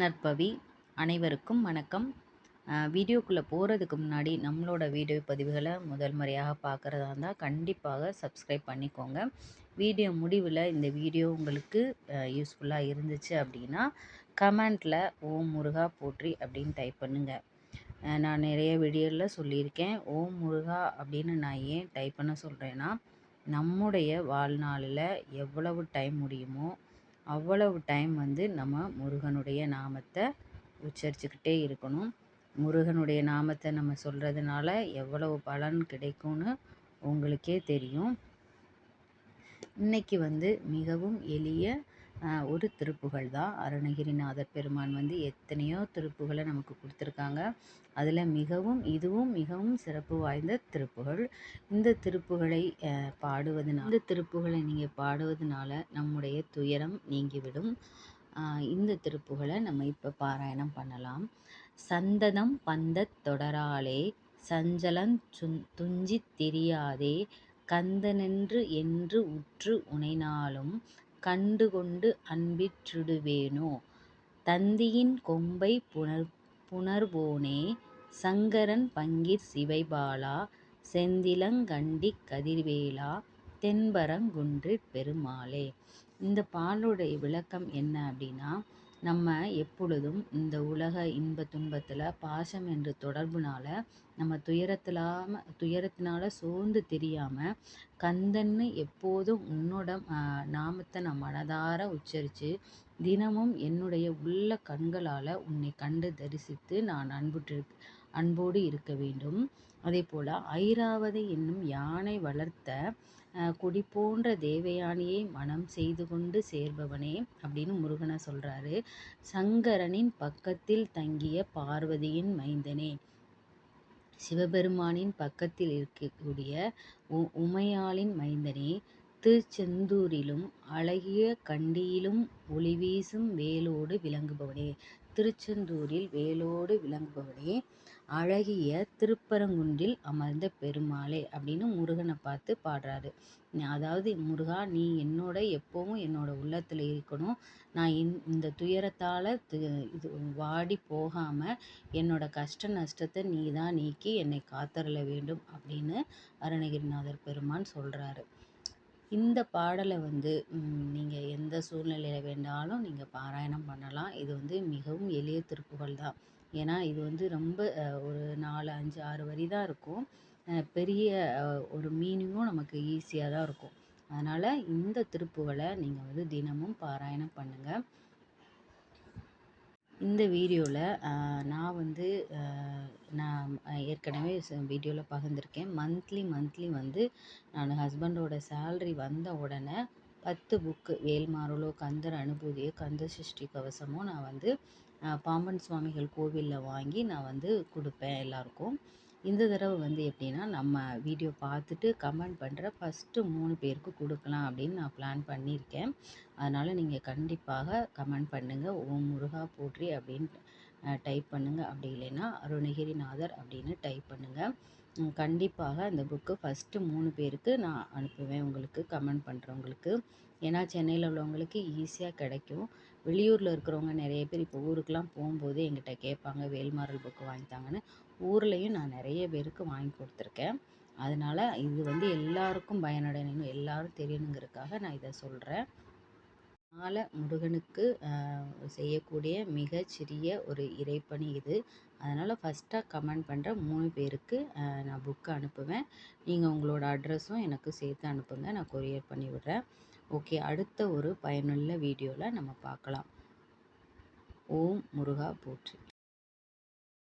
நற்பவி அனைவருக்கும் வணக்கம். வீடியோக்குள்ளே போகிறதுக்கு முன்னாடி நம்மளோட வீடியோ பதிவுகளை முதல் முறையாக பார்க்குறதா இருந்தால் கண்டிப்பாக சப்ஸ்கிரைப் பண்ணிக்கோங்க. வீடியோ முடிவில் இந்த வீடியோ உங்களுக்கு யூஸ்ஃபுல்லாக இருந்துச்சு அப்படின்னா கமெண்ட்டில் ஓம் முருகா போற்றி அப்படின்னு டைப் பண்ணுங்கள் நான் நிறைய வீடியோவில் சொல்லியிருக்கேன். ஓம் முருகா அப்படின்னு நான் ஏன் டைப் பண்ண சொல்கிறேன்னா நம்முடைய வாழ்நாளில் எவ்வளவு டைம் முடியுமோ அவ்வளவு டைம் வந்து நம்ம முருகனுடைய நாமத்தை உச்சரிச்சுக்கிட்டே இருக்கணும். முருகனுடைய நாமத்தை நம்ம சொல்கிறதுனால எவ்வளவு பலன் கிடைக்கும்னு உங்களுக்கே தெரியும். இன்றைக்கி வந்து மிகவும் எளிய ஒரு திருப்புகள் தான். அருணகிரிநாதர் பெருமான் வந்து எத்தனையோ திருப்புகளை நமக்கு கொடுத்துருக்காங்க. அதில் மிகவும் இதுவும் மிகவும் சிறப்பு வாய்ந்த திருப்புகள். இந்த திருப்புகளை பாடுவதனால் இந்த திருப்புகளை நீங்கள் பாடுவதனால நம்முடைய துயரம் நீங்கிவிடும். இந்த திருப்புகளை நம்ம இப்போ பாராயணம் பண்ணலாம். சந்ததம் பந்த தொடராலே சஞ்சலன் துஞ்சி தெரியாதே கந்தனென்று என்று உற்று உனைனாலும் கண்டுகொண்டு அன்பிற்றிடுவேனோ? தந்தியின் கொம்பை புணர் புணர்வோனே சங்கரன் பங்கிற் சிவைபாலா செந்திலங்கண்டி கதிர்வேலா தென்பரங்குன்றிற் பெருமாளே. இந்த பாலுடைய விளக்கம் என்ன அப்படின்னா நம்ம எப்பொழுதும் இந்த உலக இன்ப துன்பத்தில் பாசம் என்ற தொடர்புனால நம்ம துயரத்திலாம துயரத்தினால சோர்ந்து தெரியாமல் கந்தன்னு எப்போதும் உன்னோட நாமத்தை நான் மனதார உச்சரித்து தினமும் என்னுடைய உள்ள கண்களால் உன்னை கண்டு தரிசித்து நான் அன்புற்று அன்போடு இருக்க வேண்டும். அதே போல் ஐராவதி என்னும் யானை வளர்த்த கொடி போன்ற தேவயானியை மனம் செய்து கொண்டு சேர்பவனே அப்படின்னு முருகனை சொல்கிறாரு சங்கரனின் பக்கத்தில் தங்கிய பார்வதியின் மைந்தனே. சிவபெருமானின் பக்கத்தில் இருக்கக்கூடிய உ உமையாளின் மைந்தனே திருச்செந்தூரிலும் அழகிய கண்டியிலும் ஒளி வீசும் வேலோடு விளங்குபவனே. திருச்செந்தூரில் வேலோடு விளங்குபவனே அழகிய திருப்பரங்குன்றில் அமர்ந்த பெருமாளே அப்படின்னு முருகனை பார்த்து பாடுறாரு. அதாவது முருகா நீ என்னோட எப்போவும் என்னோட உள்ளத்தில் இருக்கணும். நான் இந் இந்த துயரத்தால் இது வாடி போகாமல் என்னோட கஷ்ட நஷ்டத்தை நீ தான் நீக்கி என்னை காத்தருள வேண்டும் அப்படின்னு அருணகிரிநாதர் பெருமான் சொல்கிறாரு இந்த பாடலை வந்து நீங்கள் எந்த சூழ்நிலையில் வேண்டாலும் நீங்கள் பாராயணம் பண்ணலாம். இது வந்து மிகவும் எளிய திருப்புகள் தான். ஏன்னா இது வந்து ரொம்ப ஒரு நாலு அஞ்சு ஆறு வரி தான் இருக்கும். பெரிய ஒரு மீனிங்கும் நமக்கு ஈஸியாக தான் இருக்கும். அதனால் இந்த திருப்புகளை நீங்கள் வந்து தினமும் பாராயணம் பண்ணுங்கள் இந்த வீடியோவில் நான் வந்து நான் ஏற்கனவே வீடியோவில் பகிர்ந்துருக்கேன். மந்த்லி மந்த்லி வந்து நான் ஹஸ்பண்டோட சேல்ரி வந்த உடனே பத்து புக்கு வேல்மாரலோ கந்தர் அனுபூதியோ கந்த சிருஷ்டி கவசமோ நான் வந்து பாம்பன் சுவாமிகள் கோவிலில் வாங்கி நான் வந்து கொடுப்பேன் எல்லாருக்கும். இந்த தடவை வந்து எப்படின்னா நம்ம வீடியோ பார்த்துட்டு கமெண்ட் பண்ணுற ஃபஸ்ட்டு மூணு பேருக்கு கொடுக்கலாம் அப்படின்னு நான் பிளான் பண்ணியிருக்கேன். அதனால் நீங்கள் கண்டிப்பாக கமெண்ட் பண்ணுங்கள் ஓம் முருகா போற்றி அப்படின்னு டைப் பண்ணுங்கள் அப்படி இல்லைன்னா அருணகிரிநாதர் அப்படின்னு டைப் பண்ணுங்கள் கண்டிப்பாக. அந்த புக்கு ஃபஸ்ட்டு மூணு பேருக்கு நான் அனுப்புவேன் உங்களுக்கு கமெண்ட் பண்ணுறவங்களுக்கு ஏன்னா சென்னையில் உள்ளவங்களுக்கு ஈஸியாக கிடைக்கும். வெளியூரில் இருக்கிறவங்க நிறைய பேர் இப்போ ஊருக்கெலாம் போகும்போது எங்கிட்ட கேட்பாங்க வேல்மாரல் புக்கு வாங்கித்தாங்கன்னு. ஊர்லேயும் நான் நிறைய பேருக்கு வாங்கி கொடுத்துருக்கேன். அதனால் இது வந்து எல்லாருக்கும் பயனடையணும் எல்லோரும் தெரியணுங்கிறதுக்காக நான் இதை சொல்கிறேன் மால முருகனுக்கு செய்யக்கூடிய மிகச்சிறிய ஒரு இறைப்பணி இது. அதனால் ஃபஸ்ட்டாக கமெண்ட் பண்ணுற மூணு பேருக்கு நான் புக்கு அனுப்புவேன். நீங்கள் உங்களோட அட்ரஸும் எனக்கு சேர்த்து அனுப்புங்க. நான் கொரியர் பண்ணி விடுறேன். ஓகே அடுத்த ஒரு பயனுள்ள வீடியோவில் நம்ம பார்க்கலாம். ஓம் முருகா போற்றி.